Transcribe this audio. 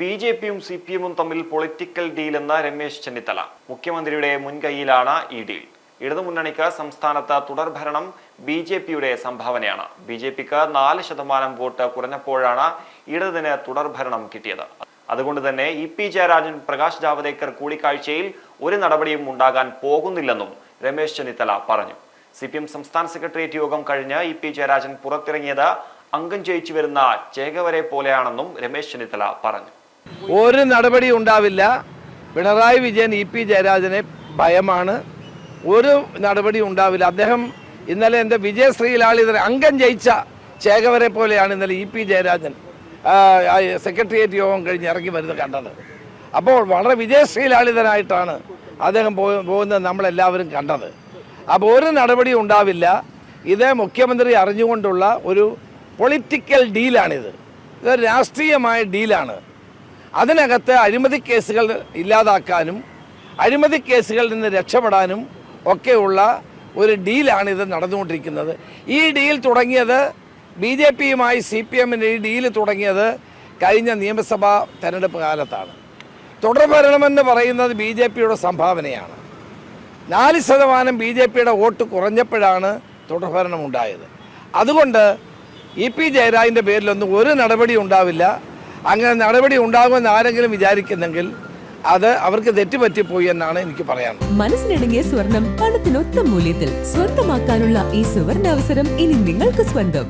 B J പിയും C P എമ്മും തമ്മിൽ പൊളിറ്റിക്കൽ ഡീൽ എന്ന രമേശ് ചെന്നിത്തല മുഖ്യമന്ത്രിയുടെ മുൻകൈയിലാണ് ഈ ഡീൽ. ഇടതുമുന്നണിക്ക് സംസ്ഥാനത്ത് തുടർഭരണം ബി ജെ പിയുടെ സംഭാവനയാണ്. ബി ജെ പിക്ക് നാല് ശതമാനം വോട്ട് കുറഞ്ഞപ്പോഴാണ് ഇടതിന് തുടർഭരണം കിട്ടിയത്. അതുകൊണ്ട് തന്നെ ഇ പി ജയരാജൻ പ്രകാശ് ജാവദേക്കർ കൂടിക്കാഴ്ചയിൽ ഒരു നടപടിയും ഉണ്ടാകാൻ പോകുന്നില്ലെന്നും രമേശ് ചെന്നിത്തല പറഞ്ഞു. സി പി എം സംസ്ഥാന സെക്രട്ടേറിയറ്റ് യോഗം കഴിഞ്ഞ് ഇ പി ജയരാജൻ പുറത്തിറങ്ങിയത് അംഗം ജയിച്ചു വരുന്ന ചേകവരെ പോലെയാണെന്നും രമേശ് ചെന്നിത്തല പറഞ്ഞു. ഒരു നടപടി ഉണ്ടാവില്ല. പിണറായി വിജയൻ ഇ പി ജയരാജനെ ഭയമാണ്. ഒരു നടപടി ഉണ്ടാവില്ല. അദ്ദേഹം ഇന്നലെ എന്റെ വിജയശ്രീലാളിതരെ അംഗം ജയിച്ച ചേകവരെ പോലെയാണ് ഇന്നലെ ഇ പി ജയരാജൻ സെക്രട്ടേറിയറ്റ് യോഗം കഴിഞ്ഞ് ഇറങ്ങി വരുന്നത് കണ്ടത്. അപ്പോൾ വളരെ വിജയശ്രീലാളിതനായിട്ടാണ് അദ്ദേഹം പോകുന്നത് നമ്മളെല്ലാവരും കണ്ടത്. അപ്പോൾ ഒരു നടപടി ഉണ്ടാവില്ല. ഇത് മുഖ്യമന്ത്രി അറിഞ്ഞുകൊണ്ടുള്ള ഒരു പൊളിറ്റിക്കൽ ഡീലാണിത്. ഇതൊരു രാഷ്ട്രീയമായ ഡീലാണ്. അതിനകത്ത് അഴിമതി കേസുകൾ ഇല്ലാതാക്കാനും അഴിമതി കേസുകളിൽ നിന്ന് രക്ഷപ്പെടാനും ഒക്കെയുള്ള ഒരു ഡീലാണ് ഇത് നടന്നുകൊണ്ടിരിക്കുന്നത്. ഈ ഡീൽ തുടങ്ങിയത് ബി ജെ പിയുമായി സി പി എമ്മിന്റെ ഈ ഡീൽ തുടങ്ങിയത് കഴിഞ്ഞ നിയമസഭാ തെരഞ്ഞെടുപ്പ് കാലത്താണ്. തുടർഭരണമെന്ന് പറയുന്നത് ബി ജെ പിയുടെ സംഭാവനയാണ്. നാല് ശതമാനം ബി ജെ പിയുടെ വോട്ട് കുറഞ്ഞപ്പോഴാണ് തുടർഭരണം ഉണ്ടായത്. അതുകൊണ്ട് ഇ പി ജയരാജിന്റെ പേരിലൊന്നും ഒരു നടപടി ഉണ്ടാവില്ല. അങ്ങനെ നടപടി ഉണ്ടാകുമെന്ന് ആരെങ്കിലും വിചാരിക്കുന്നെങ്കിൽ അത് അവർക്ക് തെറ്റുപറ്റിപ്പോയി എന്നാണ് എനിക്ക് പറയാനുള്ളത്. മനസ്സിനടങ്ങിയ സ്വർണം പണത്തിനൊത്ത മൂല്യത്തിൽ സ്വന്തമാക്കാനുള്ള ഈ സുവർണാവസരം ഇനി നിങ്ങൾക്ക് സ്വന്തം.